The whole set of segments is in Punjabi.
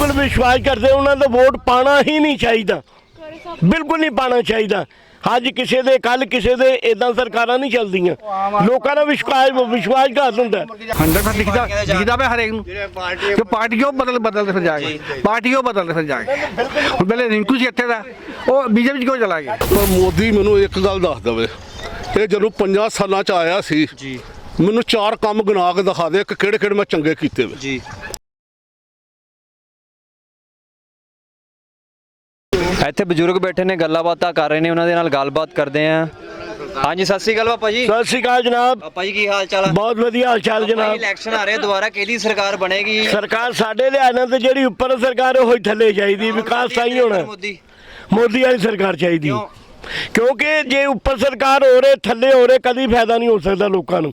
ਬਿਲਕੁਲ ਵਿਸ਼ਵਾਸ ਕਰਦੇ ਉਹਨਾਂ ਦਾ ਵੋਟ ਪਾਣਾ ਹੀ ਨਹੀਂ ਚਾਹੀਦਾ। ਬਿਲਕੁਲ ਨਹੀਂ ਪਾਣਾ ਚਾਹੀਦਾ। ਅੱਜ ਕਿਸੇ ਦੇ ਕੱਲ ਕਿਸੇ ਦੇ ਇਦਾਂ ਸਰਕਾਰਾਂ ਨਹੀਂ ਚੱਲਦੀਆਂ। ਲੋਕਾਂ ਦਾ ਵਿਸ਼ਵਾਸ ਵਿਸ਼ਵਾਸਘਾਤ ਹੁੰਦਾ ਹੰਡਰ ਫਿਰ ਦਿਖਦਾ ਦਿਖਦਾ ਪਿਆ ਹਰੇਕ ਨੂੰ। ਕਿ ਪਾਰਟੀ ਉਹ ਬਦਲ ਬਦਲਦੇ ਫਿਰ ਜਾਏ ਪਾਰਟੀ ਉਹ ਬਦਲਦੇ ਫਿਰ ਜਾਏ ਹੁਣ ਪਹਿਲੇ ਰਿੰਕੂ ਸੀ ਇੱਥੇ ਦਾ। ਉਹ ਬੀਜੇਪੀ ਚ ਕਿਉਂ ਚਲਾ ਗਿਆ? ਪਰ ਮੋਦੀ ਮੈਨੂੰ ਇੱਕ ਗੱਲ ਦੱਸ ਦਵੇ। ਇਹ ਜਦੋਂ 50 ਸਾਲਾਂ ਚ ਆਇਆ ਸੀ ਜੀ। ਮੈਨੂੰ ਚਾਰ ਕੰਮ ਗਿਣਾ ਕੇ ਦਿਖਾ ਦੇ ਕਿ ਕਿਹੜੇ ਕਿਹੜੇ ਮੈਂ ਚੰਗੇ ਕੀਤੇ ਵੇ। ਜੀ। ਇੱਥੇ ਬਜ਼ੁਰਗ ਬੈਠੇ ਨੇ ਗੱਲਾਂ ਬਾਤਾਂ ਕਰ ਰਹੇ ਨੇ ਉਹਨਾਂ ਦੇ ਨਾਲ ਗੱਲਬਾਤ ਕਰਦੇ ਆ ਹਾਂਜੀ ਸਤਿ ਸ੍ਰੀ ਅਕਾਲ ਪਾਪਾ ਜੀ। ਸਤਿ ਸ਼੍ਰੀ ਅਕਾਲ ਜਨਾਬ। ਪਾਪਾ ਜੀ ਕੀ ਹਾਲ ਚਾਲ ਆ? ਬਹੁਤ ਵਧੀਆ ਹਾਲ ਚਾਲ ਜਨਾਬ। ਇਲੈਕਸ਼ਨ ਆ ਰਹੇ ਦੁਬਾਰਾ ਕਿਹਦੀ ਸਰਕਾਰ ਬਣੇਗੀ? ਸਰਕਾਰ ਸਾਡੇ ਲਿਆਣਾ ਤੇ ਜਿਹੜੀ ਉੱਪਰ ਸਰਕਾਰ ਉਹ ਹੀ ਥੱਲੇ ਚਾਹੀਦੀ ਵਿਕਾਸ ਤਾਂ ਹੀ ਹੋਣਾ। ਮੋਦੀ। ਮੋਦੀ ਵਾਲੀ ਸਰਕਾਰ ਚਾਹੀਦੀ। ਕਿਉਂਕਿ ਜੇ ਉੱਪਰ ਸਰਕਾਰ ਹੋ ਰਹੇ ਥੱਲੇ ਹੋ ਰਹੇ ਕਦੀ ਫਾਇਦਾ ਨਹੀਂ ਹੋ ਸਕਦਾ ਲੋਕਾਂ ਨੂੰ।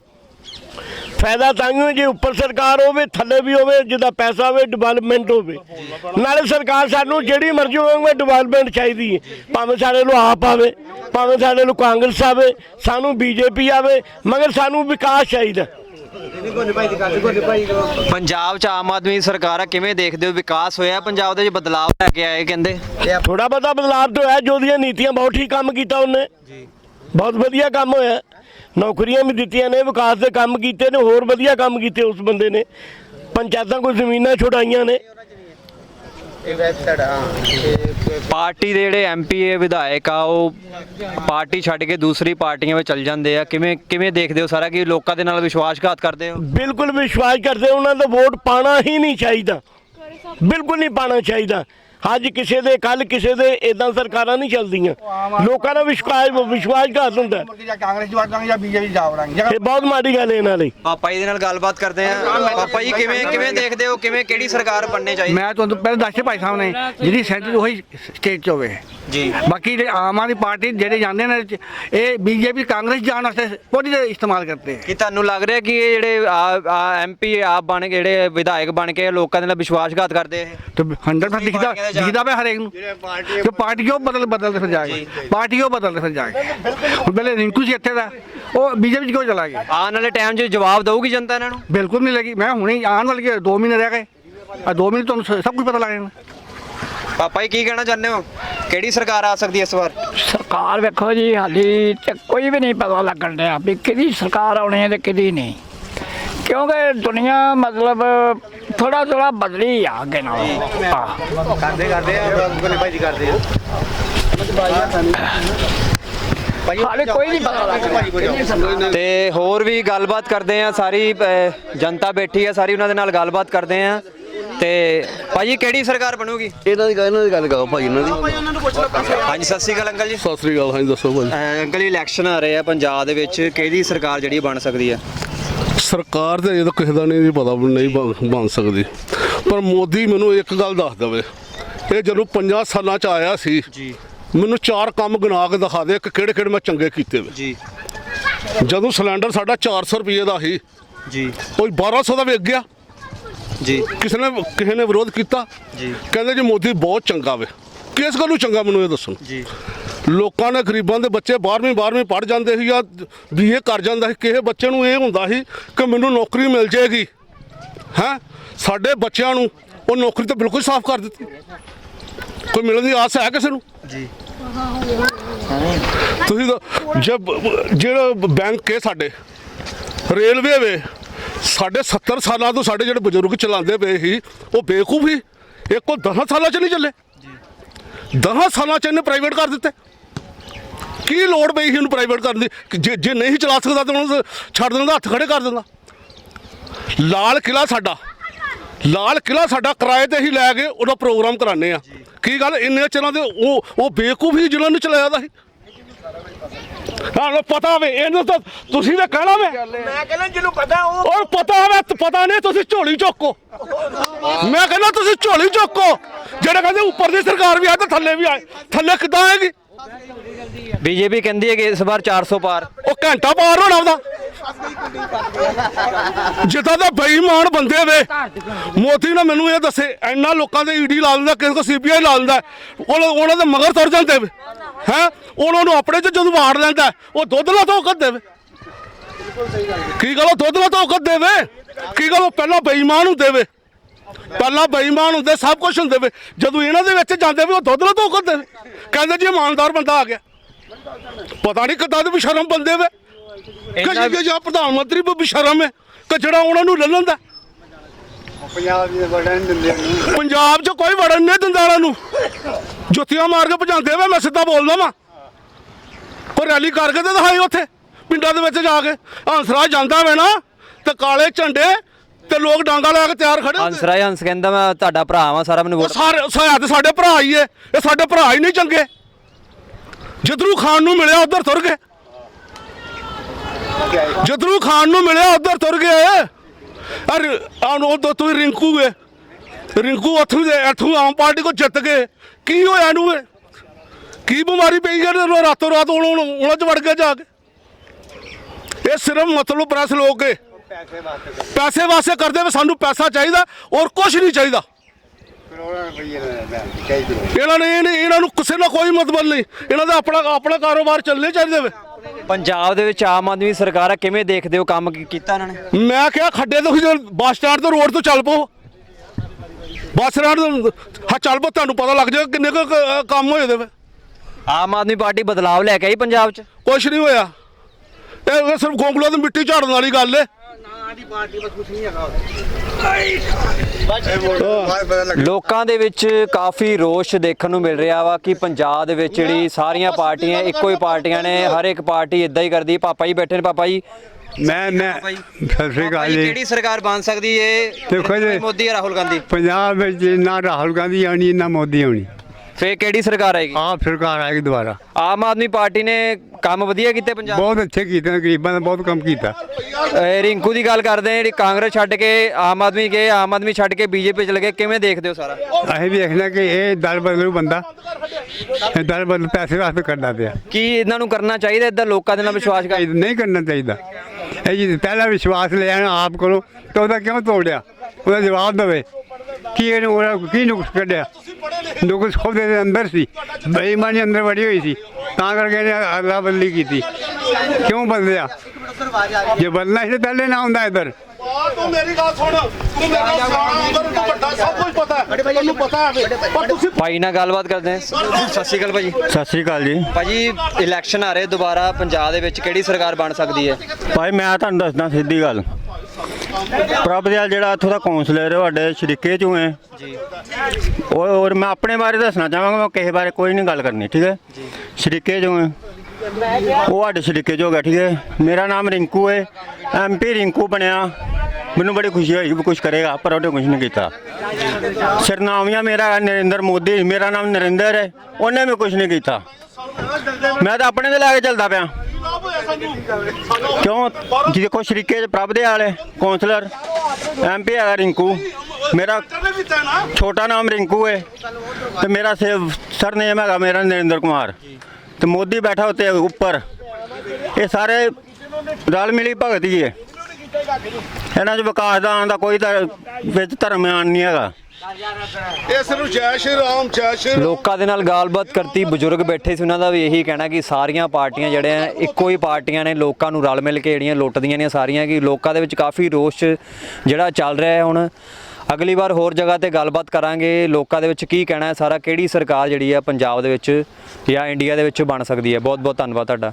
ਫਾਇਦਾ ਤਾਂ ਹੀ ਜੇ ਉੱਪਰ ਸਰਕਾਰ ਹੋਵੇ ਥੱਲੇ ਵੀ ਹੋਵੇ ਜਿਹਦਾ ਪੈਸਾ ਹੋਵੇ ਡਿਵੈਲਪਮੈਂਟ ਹੋਵੇ। ਨਾਲੇ ਸਰਕਾਰ ਸਾਨੂੰ ਜਿਹੜੀ ਮਰਜ਼ੀ ਹੋਵੇ ਡਿਵੈਲਪਮੈਂਟ ਚਾਹੀਦੀ ਹੈ। ਭਾਵੇਂ ਸਾਡੇ ਨੂੰ ਆਪ ਆਵੇ ਭਾਵੇਂ ਸਾਡੇ ਨੂੰ ਕਾਂਗਰਸ ਆਵੇ ਸਾਨੂੰ ਬੀਜੇਪੀ ਆਵੇ ਮਗਰ ਸਾਨੂੰ ਵਿਕਾਸ ਚਾਹੀਦਾ। ਪੰਜਾਬ 'ਚ ਆਮ ਆਦਮੀ ਸਰਕਾਰ ਆ ਕਿਵੇਂ ਦੇਖਦੇ ਹੋ ਵਿਕਾਸ ਹੋਇਆ? ਪੰਜਾਬ ਦੇ ਵਿੱਚ ਬਦਲਾਅ ਲੈ ਕੇ ਆਏ ਕਹਿੰਦੇ। ਥੋੜਾ ਬਹੁਤਾ ਬਦਲਾਅ ਤਾਂ ਹੋਇਆ ਜੋ ਦੀਆਂ ਨੀਤੀਆਂ ਬਹੁਤ ਠੀਕ ਕੰਮ ਕੀਤਾ ਉਹਨੇ। ਬਹੁਤ ਵਧੀਆ ਕੰਮ ਹੋਇਆ। ਨੌਕਰੀਆਂ ਵੀ ਦਿੱਤੀਆਂ ਨੇ ਵਿਕਾਸ ਦੇ ਕੰਮ ਕੀਤੇ ਨੇ ਹੋਰ ਵਧੀਆ ਕੰਮ ਕੀਤੇ ਉਸ ਬੰਦੇ ਨੇ। ਪੰਚਾਇਤਾਂ ਕੋਈ ਜ਼ਮੀਨਾਂ ਛੁਡਾਈਆਂ ਨੇ। ਪਾਰਟੀ ਦੇ ਜਿਹੜੇ ਐਮਪੀ ਵਿਧਾਇਕ ਆ ਉਹ ਪਾਰਟੀ ਛੱਡ ਕੇ ਦੂਸਰੀ ਪਾਰਟੀਆਂ ਵਿੱਚ ਚਲ ਜਾਂਦੇ ਆ। ਕਿਵੇਂ ਕਿਵੇਂ ਦੇਖਦੇ ਹੋ ਸਾਰਾ ਕਿ ਲੋਕਾਂ ਦੇ ਨਾਲ ਵਿਸ਼ਵਾਸਘਾਤ ਕਰਦੇ ਹੋ? ਬਿਲਕੁਲ ਵਿਸ਼ਵਾਸ ਕਰਦੇ ਉਹਨਾਂ ਦਾ ਵੋਟ ਪਾਣਾ ਹੀ ਨਹੀਂ ਚਾਹੀਦਾ। ਬਿਲਕੁਲ ਨਹੀਂ ਪਾਣਾ ਚਾਹੀਦਾ। ਅੱਜ ਕਿਸੇ ਦੇ ਕੱਲ ਕਿਸੇ ਦੇ ਇਦਾਂ ਸਰਕਾਰਾਂ ਨਹੀਂ ਚੱਲਦੀਆਂ। ਲੋਕਾਂ ਦਾ ਵਿਸ਼ਵਾਸ ਵਿਸ਼ਵਾਸਘਾਤ ਹੁੰਦਾ। ਕਾਂਗਰਸ ਜਵਾਬ ਦਾਂਗੇ ਜਾਂ ਬੀਜੇਪੀ ਜਵਾਬ ਦਾਂਗੇ ਇਹ ਬਹੁਤ ਮਾੜੀ ਗੱਲ ਹੈ ਇਹਨਾਂ ਲਈ। ਪਾਪਾ ਜੀ ਦੇ ਨਾਲ ਗੱਲਬਾਤ ਕਰਦੇ ਆ। ਪਾਪਾ ਜੀ ਕਿਵੇਂ ਕਿਵੇਂ ਦੇਖਦੇ ਹੋ? ਕਿਵੇਂ ਕਿਹੜੀ ਸਰਕਾਰ ਬਣਨੇ ਚਾਹੀਦੀ? ਮੈਂ ਤੁਹਾਨੂੰ ਪਹਿਲਾਂ ਦੱਸਿਆ ਭਾਈ ਸਾਹਿਬ ਨੇ ਜਿਹੜੀ ਸੈਂਟਰ ਉਹੀ ਸਟੇਟ ਚ ਹੋਵੇ। ਜੀ। ਬਾਕੀ ਜਿਹੜੇ ਆਮ ਆਦਮੀ ਪਾਰਟੀ ਜਿਹੜੇ ਜਾਂਦੇ ਨੇ ਇਹ ਬੀਜੇਪੀ ਕਾਂਗਰਸ ਜਾਣ ਵਾਸਤੇ ਪੋਲੀ ਦਾ ਇਸਤੇਮਾਲ ਕਰਦੇ ਹੈ ਕੀ ਤੁਹਾਨੂੰ ਲੱਗ ਰਿਹਾ ਕਿ ਇਹ ਜਿਹੜੇ ਐਮਪੀ ਆਪ ਬਣ ਕੇ ਜਿਹੜੇ ਵਿਧਾਇਕ ਬਣ ਕੇ ਲੋਕਾਂ ਦੇ ਨਾਲ ਵਿਸ਼ਵਾਸਘਾਤ ਕਰਦੇ ਇਹ? ਤੇ ਹੰਡਰ ਫਿਰ ਦਿਖਦਾ ਦਿਖਦਾ ਪਿਆ ਹਰੇਕ ਨੂੰ। ਕਿ ਪਾਰਟੀ ਉਹ ਬਦਲ ਬਦਲਦੇ ਫਿਰ ਜਾਏ ਪਾਰਟੀ ਉਹ ਬਦਲਦੇ ਫਿਰ ਜਾਏ ਹੁਣ ਪਹਿਲੇ ਰਿੰਕੂ ਸੀ ਇੱਥੇ ਦਾ ਉਹ ਬੀਜੇਪੀ ਚ ਕਿਉਂ ਚਲਾ ਗਿਆ? ਆਉਣ ਵਾਲੇ ਟਾਈਮ 'ਚ ਜਵਾਬ ਦਊਗੀ ਜਨਤਾ ਇਹਨਾਂ ਨੂੰ? ਬਿਲਕੁਲ ਨਹੀਂ ਲੱਗੀ ਮੈਂ ਹੁਣੇ ਆਉਣ ਵਾਲੇ 2 ਮਹੀਨੇ ਰਹਿ ਗਏ। ਆ 2 ਮਹੀਨੇ ਤੁਹਾਨੂੰ ਸਭ ਕੁਝ ਪਤਾ ਲੱਗ ਜਾਣਾ। ਪਾਪਾ ਜੀ ਕੀ ਕਹਿਣਾ ਚਾਹੁੰਦੇ ਹੋ? ਕਿਹੜੀ ਸਰਕਾਰ ਆ ਸਕਦੀ ਹੈ ਇਸ ਵਾਰ? ਸਰਕਾਰ ਵੇਖੋ ਜੀ ਹਾਲੀ ਤੇ ਕੋਈ ਵੀ ਨਹੀਂ ਪਤਾ ਲੱਗਣ ਡਿਆ ਵੀ ਕਿਹਦੀ ਸਰਕਾਰ ਆਉਣੀ ਹੈ ਤੇ ਕਿਹਦੀ ਨਹੀਂ। ਕਿਉਂਕਿ ਦੁਨੀਆ ਮਤਲਬ ਥੋੜਾ ਥੋੜਾ ਬਦਲੀ ਆ ਅੱਗੇ ਨਾਲੋਂ। ਆਹ। ਹਾਲੇ ਕੋਈ ਨਹੀਂ ਪਤਾ ਲੱਗ ਰਿਹਾ ਕਿਹਦੀ ਸਰਕਾਰ ਤੇ ਹੋਰ ਵੀ ਗੱਲਬਾਤ ਕਰਦੇ ਆ ਸਾਰੀ ਜਨਤਾ ਬੈਠੀ ਆ ਸਾਰੀ ਉਹਨਾਂ ਦੇ ਨਾਲ ਗੱਲਬਾਤ ਕਰਦੇ ਆ। ਤੇ ਭਾਜੀ ਕਿਹੜੀ ਸਰਕਾਰ ਬਣੂਗੀ? ਇਹਨਾਂ ਦੀ ਗੱਲ ਇਹਨਾਂ ਦੀ ਗੱਲ ਕਰੋ ਭਾਈ ਇਹਨਾਂ ਦੀ। ਹਾਂਜੀ ਸਤਿ ਸ਼੍ਰੀ ਅਕਾਲ ਅੰਕਲ ਜੀ। ਸਤਿ ਸ੍ਰੀ ਅਕਾਲ ਹਾਂਜੀ ਦੱਸੋ ਭਾਈ ਅਹ, ਅੰਕਲ ਜੀ ਇਲੈਕਸ਼ਨ ਆ ਰਹੇ ਆ ਪੰਜਾਬ ਦੇ ਵਿੱਚ। ਕਿਹੜੀ ਸਰਕਾਰ ਜਿਹੜੀ ਬਣ ਸਕਦੀ ਆ? ਸਰਕਾਰ ਤੇ ਤਾਂ ਕਿਸੇ ਦਾ ਨਹੀਂ ਜੀ ਪਤਾ ਵੀ ਨਹੀਂ ਬਣ- ਬਣ ਸਕਦੀ। ਪਰ ਮੋਦੀ ਮੈਨੂੰ ਇੱਕ ਗੱਲ ਦੱਸ ਦਵੇ। ਇਹ ਜਦੋਂ 50 ਸਾਲਾਂ ਚ ਆਇਆ ਸੀ ਜੀ। ਮੈਨੂੰ ਚਾਰ ਕੰਮ ਗਿਣਾ ਕੇ ਦਿਖਾ ਦੇ ਕਿ ਕਿਹੜੇ ਕਿਹੜੇ ਮੈਂ ਚੰਗੇ ਕੀਤੇ ਵੇ। ਜੀ। ਜਦੋਂ ਸਿਲੰਡਰ ਸਾਡਾ 400 ਰੁਪਏ ਦਾ ਸੀ ਜੀ। ਕੋਈ 1200 ਦਾ ਵਿਕ ਗਿਆ। ਜੀ। ਕਿਸੇ ਨੇ ਕਿਸੇ ਨੇ ਵਿਰੋਧ ਕੀਤਾ? ਜੀ। ਕਹਿੰਦੇ ਜੀ ਮੋਦੀ ਬਹੁਤ ਚੰਗਾ ਵੇ। ਕਿਸ ਗੱਲ ਨੂੰ ਚੰਗਾ ਮੈਨੂੰ ਇਹ ਦੱਸੋ? ਜੀ। ਲੋਕਾਂ ਨੇ ਗਰੀਬਾਂ ਦੇ ਬੱਚੇ 12ਵੀਂ 12ਵੀਂ ਪੜ ਜਾਂਦੇ ਸੀ ਜਾਂ ਬੀਏ ਕਰ ਜਾਂਦਾ ਸੀ। ਕਿਸੇ ਬੱਚੇ ਨੂੰ ਇਹ ਹੁੰਦਾ ਸੀ ਕਿ ਮੈਨੂੰ ਨੌਕਰੀ ਮਿਲ ਜਾਏਗੀ। ਹੈ? ਸਾਡੇ ਬੱਚਿਆਂ ਨੂੰ ਉਹ ਨੌਕਰੀ ਤਾਂ ਬਿਲਕੁਲ ਸਾਫ਼ ਕਰ ਦਿੱਤੀ। ਕੋਈ ਮਿਲਣ ਦੀ ਆਸ ਹੈ ਕਿਸੇ ਨੂੰ? ਜੀ। ਤੁਸੀਂ ਤਾਂ ਜੇ ਬ- ਜਿਹੜਾ ਬੈਂਕ ਹੈ ਸਾਡੇ ਰੇਲਵੇ ਵੇ ਸਾਡੇ 70 ਸਾਲਾਂ ਤੋਂ ਸਾਡੇ ਜਿਹੜੇ ਬਜ਼ੁਰਗ ਚਲਾਉਂਦੇ ਪਏ ਸੀ ਉਹ ਬੇਵਕੂਫ? ਸੀ ਇਹ ਕੋ 10 ਸਾਲਾਂ ਚ ਨਹੀਂ ਚੱਲੇ? 10 ਸਾਲਾਂ ਚ ਇਹਨੇ ਪ੍ਰਾਈਵੇਟ ਕਰ ਦਿੱਤੇ। ਕੀ ਲੋੜ ਪਈ ਸੀ ਇਹਨੂੰ ਪ੍ਰਾਈਵੇਟ ਕਰਨ ਦੀ? ਜੇ ਜੇ ਨਹੀਂ ਚਲਾ ਸਕਦਾ ਤਾਂ ਉਹਨੂੰ ਛੱਡ ਦਿੰਦਾ ਹੱਥ ਖੜੇ ਕਰ ਦਿੰਦਾ ਲਾਲ ਕਿਲਾ ਸਾਡਾ। ਲਾਲ ਕਿਲਾ ਸਾਡਾ ਕਿਰਾਏ ਤੇ ਹੀ ਲੈ ਕੇ ਉਹਦਾ ਪ੍ਰੋਗਰਾਮ ਕਰਾਣੇ ਆ। ਕੀ ਗੱਲ? ਇੰਨੇ ਚਿਰਾਂ ਦੇ ਉਹ ਉਹ ਬੇਵਕੂਫ ਹੀ ਜਿਨ੍ਹਾਂ ਨੂੰ ਚਲਾਇਆ ਦਾ ਸੀ? ਹਾਂ ਪਤਾ ਵੇ ਇਹਨੂੰ ਤਾਂ ਤੁਸੀਂ ਤਾਂ ਕਹਿਣਾ ਵੇ। ਮੈਂ ਕਹਿੰਦਾ ਜਿਹਨੂੰ ਪਤਾ ਉਹ ਔਰ ਪਤਾ ਵੇ ਪਤਾ ਨਹੀਂ ਤੁਸੀਂ ਝੋਲੀ ਚੁੱਕੋ। ਮੈਂ ਕਹਿੰਦਾ ਤੁਸੀਂ ਝੋਲੀ ਚੁੱਕੋ। ਜਿਹੜੇ ਕਹਿੰਦੇ ਉੱਪਰ ਦੀ ਸਰਕਾਰ ਵੀ ਆ ਤੇ ਥੱਲੇ ਵੀ ਆ ਥੱਲੇ ਕਿੱਦਾਂ ਆਏਗੀ? ਬੀਜੇਪੀ ਕਹਿੰਦੀ ਹੈ ਕਿ ਇਸ ਵਾਰ 400 ਪਾਰ। ਉਹ ਘੰਟਾ ਪਾਰ ਹੋਣਾ ਉਹਦਾ। ਜਿੱਦਾਂ ਦਾ ਬੇਈਮਾਨ ਬੰਦੇ ਵੇ। ਮੋਦੀ ਨੇ ਮੈਨੂੰ ਇਹ ਦੱਸੇ ਇੰਨਾ ਲੋਕਾਂ ਦੇ ਈਡੀ ਲਾ ਦਿੰਦਾ ਕਿਸੇ ਕੋ ਸੀਬੀਆਈ ਲਾ ਦਿੰਦਾ। ਉਹ ਉਹਨਾਂ ਦੇ ਮਗਰ ਤੁਰ ਜਾਂਦੇ ਵੇ। ਹੈ? ਉਹਨਾਂ ਨੂੰ ਆਪਣੇ ਚ ਜਦੋਂ ਵਾੜ ਲੈਂਦਾ ਉਹ ਦੁੱਧ ਲਾ ਤੋਂ ਕੱਢ ਦੇਵੇ। ਕੀ ਗੱਲ ਉਹ ਦੁੱਧ ਲਾ ਤੋਂ ਕੱਢ ਦੇਵੇ? ਕੀ ਗੱਲ ਉਹ ਪਹਿਲਾਂ ਬੇਈਮਾਨ ਹੁੰਦੇ ਵੇ ਪਹਿਲਾਂ ਬੇਈਮਾਨ ਹੁੰਦੇ ਸਭ ਕੁਝ ਹੁੰਦੇ ਵੇ। ਜਦੋਂ ਇਹਨਾਂ ਦੇ ਵਿੱਚ ਜਾਂਦੇ ਵੀ ਉਹ ਦੁੱਧ ਨਾ ਧੋ ਕਰਦੇ ਵੇ ਕਹਿੰਦੇ ਜੀ ਇਮਾਨਦਾਰ ਬੰਦਾ ਆ ਗਿਆ। ਪਤਾ ਨਹੀਂ ਕਿੱਦਾਂ ਦੇ ਬੇਸ਼ਰਮ ਬੰਦੇ ਵੇ। ਇਹਨਾਂ- ਕਿ ਜਾਂ ਪ੍ਰਧਾਨ ਮੰਤਰੀ ਵੀ ਬੇਸ਼ਰਮ ਹੈ ਕਿ ਜਿਹੜਾ ਉਹਨਾਂ ਨੂੰ ਲੈ ਲੈਂਦਾ। ਪੰਜਾਬ 'ਚ ਕੋਈ ਵੜਨ ਨਹੀਂ ਦਿੰਦਾ ਉਹਨਾਂ ਨੂੰ। ਜੁੱਤੀਆਂ ਮਾਰ ਕੇ ਭਜਾਉਂਦੇ ਵੇ ਮੈਂ ਸਿੱਧਾ ਬੋਲਦਾ ਵਾਂ। ਕੋਈ ਰੈਲੀ ਕਰਕੇ ਤੇ ਦਿਖਾਈ ਉੱਥੇ ਪਿੰਡਾਂ ਦੇ ਵਿੱਚ ਜਾ ਕੇ। ਹੰਸਰਾ ਜਾਂਦਾ ਵੇ ਨਾ ਤੇ ਕਾਲੇ ਝੰਡੇ ਤੇ ਲੋਕ ਡਾਂਗਾ ਲੈ ਕੇ ਤਿਆਰ ਖੜੇ ਹੁੰਦੇ। ਹੰਸਰਾਜ ਹੰਸ ਕਹਿੰਦਾ ਮੈਂ ਤੁਹਾਡਾ ਭਰਾ ਵਾਂ ਸਾਰਾ ਮੈਨੂੰ ਵੋਟ ਸਾਰੇ ਸਾਇਆ ਤੇ ਸਾਡੇ ਭਰਾ ਹੀ ਏ ਇਹ ਸਾਡੇ ਭਰਾ ਹੀ ਨਹੀਂ ਚੰਗੇ। ਜਿੱਧਰੂ ਖਾਨ ਨੂੰ ਮਿਲਿਆ ਉਧਰ ਤੁਰ ਗਏ। ਜਿੱਧਰੂ ਖਾਨ ਨੂੰ ਮਿਲਿਆ ਉਧਰ ਤੁਰ ਗਏ। ਅਰ ਆਨ ਉਹ ਤੋਂ ਤੂੰ ਰਿੰਕੂ ਏ ਰਿੰਕੂ ਉੱਥੋਂ ਦੇ ਇੱਥੋਂ ਆਮ ਪਾਰਟੀ ਕੋ ਜਿੱਤ ਗਏ। ਕੀ ਹੋਇਆ ਨੂੰ ਏ ਕੀ ਬਿਮਾਰੀ ਪਈ ਗਈ ਇਹਨੂੰ ਰਾਤੋਂ ਰਾਤ ਹੁਣ ਉਹਨਾਂ ਚ ਵੜ ਕੇ ਜਾ ਕੇ? ਇਹ ਸਿਰਫ ਮਤਲਬ ਪ੍ਰੈਸ ਲੋਕ ਏ ਪੈਸੇ ਵਾਸਤੇ ਕਰਦੇ ਵੇ ਸਾਨੂੰ ਪੈਸਾ ਚਾਹੀਦਾ ਔਰ ਕੁਝ ਨਹੀਂ ਚਾਹੀਦਾ। ਇਹਨਾਂ ਨੇ ਇਹ ਇਹਨਾਂ ਨੂੰ ਕਿਸੇ ਨਾਲ ਕੋਈ ਮਤਲਬ ਨਹੀਂ। ਇਹਨਾਂ ਦਾ ਆਪਣਾ ਆਪਣਾ ਕਾਰੋਬਾਰ ਚੱਲਣੇ ਚਾਹੀਦੇ ਵੇ। ਪੰਜਾਬ ਦੇ ਵਿੱਚ ਆਮ ਆਦਮੀ ਸਰਕਾਰ ਆ ਕਿਵੇਂ ਦੇਖਦੇ ਹੋ ਕੰਮ ਕੀ ਕੀਤਾ ਇਹਨਾਂ ਨੇ? ਮੈਂ ਕਿਹਾ ਖੱਡੇ ਤੋਂ ਜਦੋਂ ਬੱਸ ਸਟੈਂਡ ਤੋਂ ਰੋਡ ਤੋਂ ਚੱਲ ਪੋ ਬੱਸ ਸਟੈਂਡ ਤੋਂ ਹਾਂ ਚੱਲ ਪੋ ਤੁਹਾਨੂੰ ਪਤਾ ਲੱਗ ਜਾਏਗਾ ਕਿੰਨੇ ਕੁ ਕੰਮ ਹੋਏ ਦੇ ਵੇ ਆਮ ਆਦਮੀ ਪਾਰਟੀ ਬਦਲਾਵ ਲੈ ਕੇ ਆਈ ਪੰਜਾਬ 'ਚ? ਕੁਛ ਨਹੀਂ ਹੋਇਆ। ਇਹ ਸਿਰਫ ਗੋਂਗਲੋ ਦੀ ਮਿੱਟੀ ਝਾੜਨ ਵਾਲੀ ਗੱਲ ਏ। ਲੋਕਾਂ ਦੇ ਵਿੱਚ ਕਾਫੀ ਰੋਸ਼ ਦੇਖਣ ਨੂੰ ਮਿਲ ਰਿਹਾ ਵਾ ਕਿ ਪੰਜਾਬ ਦੇ ਵਿੱਚ ਜਿਹੜੀ ਸਾਰੀਆਂ ਪਾਰਟੀਆਂ ਇੱਕੋ ਹੀ ਪਾਰਟੀਆਂ ਨੇ ਹਰ ਇੱਕ ਪਾਰਟੀ ਇਦਾਂ ਹੀ ਕਰਦੀ ਪਾਪਾ ਜੀ ਬੈਠੇ ਨੇ ਪਾਪਾ ਜੀ। ਮੈਂ ਮੈਂ ਸਤਿ ਸ੍ਰੀ ਅਕਾਲ ਜੀ। ਕਿਹੜੀ ਸਰਕਾਰ ਬਣ ਸਕਦੀ ਏ? ਦੇਖੋ ਜੀ। ਮੋਦੀ ਜਾਂ ਰਾਹੁਲ ਗਾਂਧੀ? ਪੰਜਾਬ ਵਿੱਚ ਨਾ ਰਾਹੁਲ ਗਾਂਧੀ ਆਣੀ ਨਾ ਮੋਦੀ ਆਉਣੀ। ਫੇਰ ਕਿਹੜੀ ਸਰਕਾਰ ਆਏਗੀ? ਆਪ ਸਰਕਾਰ ਆਏਗੀ ਦੁਬਾਰਾ। ਆਮ ਆਦਮੀ ਪਾਰਟੀ ਨੇ ਕੰਮ ਵਧੀਆ ਕੀਤੇ ਪੰਜਾਬ ਬਹੁਤ ਅੱਛੇ ਕੀਤੇ ਨੇ ਗਰੀਬਾਂ ਦਾ ਬਹੁਤ ਕੰਮ ਕੀਤਾ। ਅਹ ਰਿੰਕੂ ਦੀ ਗੱਲ ਕਰਦੇ ਆ ਜਿਹੜੀ ਕਾਂਗਰਸ ਛੱਡ ਕੇ ਆਮ ਆਦਮੀ ਗਏ ਆਮ ਆਦਮੀ ਛੱਡ ਕੇ ਬੀਜੇਪੀ ਚਲੇ ਗਏ ਕਿਵੇਂ ਦੇਖਦੇ ਹੋ ਸਾਰਾ? ਅਸੀਂ ਵੇਖਣਾ ਕਿ ਇਹ ਦਲ ਬਦਲੂ ਬੰਦਾ। ਇਹ ਦਲ ਬਦਲ ਪੈਸੇ ਵਾਸਤੇ ਕਰਦਾ ਪਿਆ। ਕੀ ਇਹਨਾਂ ਨੂੰ ਕਰਨਾ ਚਾਹੀਦਾ ਇਦਾਂ ਲੋਕਾਂ ਦੇ ਨਾਲ ਵਿਸ਼ਵਾਸ ਕਰ ਨਹੀਂ ਕਰਨਾ ਚਾਹੀਦਾ। ਇਹ ਜੀ ਪਹਿਲਾ ਵਿਸ਼ਵਾਸ ਲਿਆ ਆਪ ਕੋਲੋਂ ਤਾਂ ਉਹਦਾ ਕਿਉਂ ਤੋੜਿਆ? ਉਹਦਾ ਜਵਾਬ ਦੇਵੇ। ਕੀ ਇਹਨੂੰ ਉਹਦਾ ਕੀ ਨੁਕਸ ਕੱਢਿਆ? ਨੁਕਸ ਉਹਦੇ ਦੇ ਅੰਦਰ ਸੀ। ਬੇਈਮਾਨੀ ਅੰਦਰ ਵੜੀ ਹੋਈ ਸੀ। ਤਾਂ ਕਰਕੇ ਇਹਨੇ ਅੱਲਾ ਬਦਲੀ ਕੀਤੀ। ਕਿਉਂ ਬਦਲਿਆ? ਜੇ ਬਦਲਣਾ ਸੀ ਪਹਿਲੇ ਨਾ ਹੁੰਦਾ ਇੱਧਰ। ਤੂੰ ਮੇਰੀ ਗੱਲ ਸੁਣ। ਤੂੰ ਮੇਰਾ ਸਿਆਣਾ ਅੰਦਰ ਪਤਾ ਹੈ ਤੈਨੂੰ ਪਤਾ ਹੈ ਪਰ ਤੁਸੀਂ ਭਾਈ ਨਾਲ ਗੱਲਬਾਤ ਕਰਦੇ ਆ ਸਤਿ ਸ਼੍ਰੀ ਅਕਾਲ ਭਾਜੀ। ਸਤਿ ਸ੍ਰੀ ਅਕਾਲ ਜੀ। ਭਾਜੀ ਇਲੈਕਸ਼ਨ ਆ ਰਹੇ ਦੁਬਾਰਾ ਪੰਜਾਬ ਦੇ ਵਿੱਚ ਕਿਹੜੀ ਸਰਕਾਰ ਬਣ ਸਕਦੀ ਹੈ? ਭਾਈ ਮੈਂ ਤੁਹਾਨੂੰ ਦੱਸਦਾ ਸਿੱਧੀ ਗੱਲ। ਪ੍ਰਭਦਿਆਲ ਜਿਹੜਾ ਇੱਥੋਂ ਦਾ ਕਾਉਂਸਲਰ ਹੈ ਸਾਡੇ ਸ਼ਰੀਕੇ ਚੋਂ ਹੈ। ਜੀ। ਔਰ ਮੈਂ ਆਪਣੇ ਬਾਰੇ ਦੱਸਣਾ ਚਾਹਾਂਗਾ ਮੈਂ ਕਿਸੇ ਬਾਰੇ ਕੋਈ ਨਹੀਂ ਗੱਲ ਕਰਨੀ ਠੀਕ ਹੈ? ਸ਼ਰੀਕੇ ਚੋਂ ਹੈ। ਉਹ ਸਾਡੇ ਸ਼ਰੀਕੇ ਚੋਂ ਹੋ ਗਿਆ ਠੀਕ ਹੈ? ਮੇਰਾ ਨਾਮ ਰਿੰਕੂ ਹੈ। ਐਮਪੀ ਰਿੰਕੂ ਬਣਿਆ। ਮੈਨੂੰ ਬੜੀ ਖੁਸ਼ੀ ਹੋਈ ਵੀ ਕੁਝ ਕਰੇਗਾ, ਪਰ ਉਹਨੇ ਕੁਝ ਨਹੀਂ ਕੀਤਾ। ਸਰਨਾਮੀਆਂ ਮੇਰਾ ਹੈ ਨਰਿੰਦਰ ਮੋਦੀ, ਮੇਰਾ ਨਾਮ ਨਰਿੰਦਰ ਹੈ, ਉਹਨੇ ਵੀ ਕੁਝ ਨਹੀਂ ਕੀਤਾ। ਮੈਂ ਤਾਂ ਆਪਣੇ ਦੇ ਲੈ ਕੇ ਚੱਲਦਾ ਪਿਆ। ਕਿਉਂ? ਜਿਹਦੇ ਕੋ ਸ਼ਰੀਕੇ ਚ ਪ੍ਰਭ ਦੇ ਵਾਲੇ ਕਾਉਂਸਲਰ ਐਮਪੀ ਹੈਗਾ ਰਿੰਕੂ। ਮੇਰਾ ਛੋਟਾ ਨਾਮ ਰਿੰਕੂ ਹੈ, ਤੇ ਮੇਰਾ ਸਰ ਸਰਨੇਮ ਹੈਗਾ ਮੇਰਾ ਨਰਿੰਦਰ ਕੁਮਾਰ। ਤੇ ਮੋਦੀ ਬੈਠਾ ਉੱਤੇ ਉੱਪਰ। ਇਹ ਸਾਰੇ ਰਲ ਮਿਲੀ ਭਗਤੀ ਹੈ। ਇਹਨਾਂ 'ਚ ਵਿਕਾਸ ਦਾ ਆਉਣ ਦਾ ਕੋਈ ਤਾਂ ਵਿੱਚ ਧਰਮ ਆਉਣ ਨਹੀਂ ਹੈਗਾ। ਇਹ ਸਿਰਫ ਜੈ ਸ਼੍ਰੀ ਰਾਮ ਜੈ ਸ਼੍ਰੀ ਰਾਮ। ਲੋਕਾਂ ਦੇ ਨਾਲ ਗੱਲਬਾਤ ਕਰਤੀ ਬਜ਼ੁਰਗ ਬੈਠੇ ਸੀ ਉਹਨਾਂ ਦਾ ਵੀ ਇਹੀ ਕਹਿਣਾ ਕਿ ਸਾਰੀਆਂ ਪਾਰਟੀਆਂ ਜਿਹੜੀਆਂ ਇੱਕੋ ਹੀ ਪਾਰਟੀਆਂ ਨੇ ਲੋਕਾਂ ਨੂੰ ਰਲ ਮਿਲ ਕੇ ਜਿਹੜੀਆਂ ਲੁੱਟਦੀਆਂ ਨੇ ਸਾਰੀਆਂ ਕਿ ਲੋਕਾਂ ਦੇ ਵਿੱਚ ਕਾਫੀ ਰੋਸ਼ ਜਿਹੜਾ ਚੱਲ ਰਿਹਾ ਹੈ ਹੁਣ। ਅਗਲੀ ਵਾਰ ਹੋਰ ਜਗ੍ਹਾ ਤੇ ਗੱਲਬਾਤ ਕਰਾਂਗੇ ਲੋਕਾਂ ਦੇ ਵਿੱਚ ਕੀ ਕਹਿਣਾ ਹੈ ਸਾਰਾ ਕਿਹੜੀ ਸਰਕਾਰ ਜਿਹੜੀ ਹੈ ਪੰਜਾਬ ਦੇ ਵਿੱਚ ਜਾਂ ਇੰਡੀਆ ਦੇ ਵਿੱਚ ਬਣ ਸਕਦੀ ਹੈ। ਬਹੁਤ ਬਹੁਤ ਧੰਨਵਾਦ ਤੁਹਾਡਾ।